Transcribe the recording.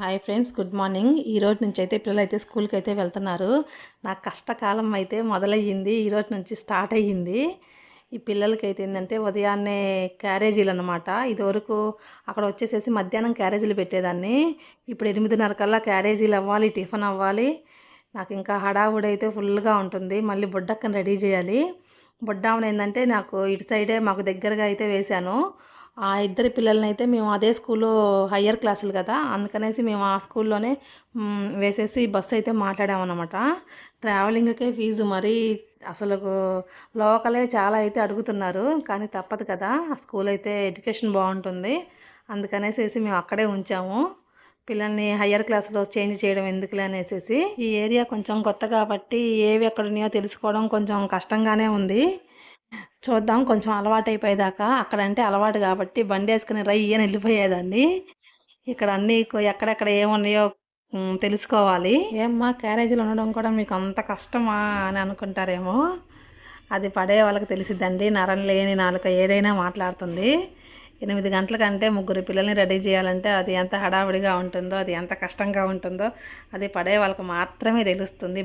Hi friends good morning ఈ రోజు నుంచి అయితే పిల్లలు అయితే స్కూల్కి అయితే వెళ్తున్నారు. నాకు కష్టకాలం అయితే మొదలయ్యింది. ఈ రోజు నుంచి స్టార్ట్ అయ్యింది. ఈ పిల్లలకి అయితే ఏంటంటే ఉదయాన్నే క్యారేజీలు అనమాట ఇదివరకు అక్కడ వచ్చేసేసి మధ్యాహ్నం క్యారేజీలు పెట్టేదాన్ని. ఇప్పుడు ఎనిమిదిన్నర కల్లా క్యారేజీలు అవ్వాలి టిఫిన్ అవ్వాలి. నాకు ఇంకా హడావుడి అయితే ఫుల్గా ఉంటుంది. మళ్ళీ బుడ్డక్కని రెడీ చేయాలి. బుడ్డామని ఏంటంటే నాకు ఇటు సైడే మాకు దగ్గరగా అయితే వేశాను. ఆ ఇద్దరి పిల్లల్ని అయితే మేము అదే స్కూల్లో హయ్యర్ క్లాసులు కదా అందుకనేసి మేము ఆ స్కూల్లోనే వేసేసి బస్సు అయితే మాట్లాడామన్నమాట. ట్రావెలింగ్కే ఫీజు మరి అసలు లోకలే చాలా అయితే అడుగుతున్నారు కానీ తప్పదు కదా ఆ స్కూల్ అయితే ఎడ్యుకేషన్ బాగుంటుంది. అందుకనేసేసి మేము అక్కడే ఉంచాము. పిల్లల్ని హయ్యర్ క్లాస్లో చేంజ్ చేయడం ఎందుకులే అనేసి ఈ ఏరియా కొంచెం కొత్త కాబట్టి ఏవి ఎక్కడున్నాయో తెలుసుకోవడం కొంచెం కష్టంగానే ఉంది. చూద్దాం. కొంచెం అలవాటు అయిపోయేదాకా అక్కడంటే అలవాటు కాబట్టి బండి వేసుకుని రయ్యని వెళ్ళిపోయేదాన్ని. ఇక్కడ అన్నీ ఎక్కడెక్కడ ఏమున్నాయో తెలుసుకోవాలి. ఏమ్మా క్యారేజీలు ఉండడం కూడా మీకు అంత కష్టమా అని అనుకుంటారేమో. అది పడే వాళ్ళకి తెలిసిద్దండి. నరం లేని నాలుక ఏదైనా మాట్లాడుతుంది. ఎనిమిది గంటలకంటే ముగ్గురు పిల్లల్ని రెడీ చేయాలంటే అది ఎంత హడావిడిగా ఉంటుందో అది ఎంత కష్టంగా ఉంటుందో అది పడే వాళ్ళకి మాత్రమే తెలుస్తుంది.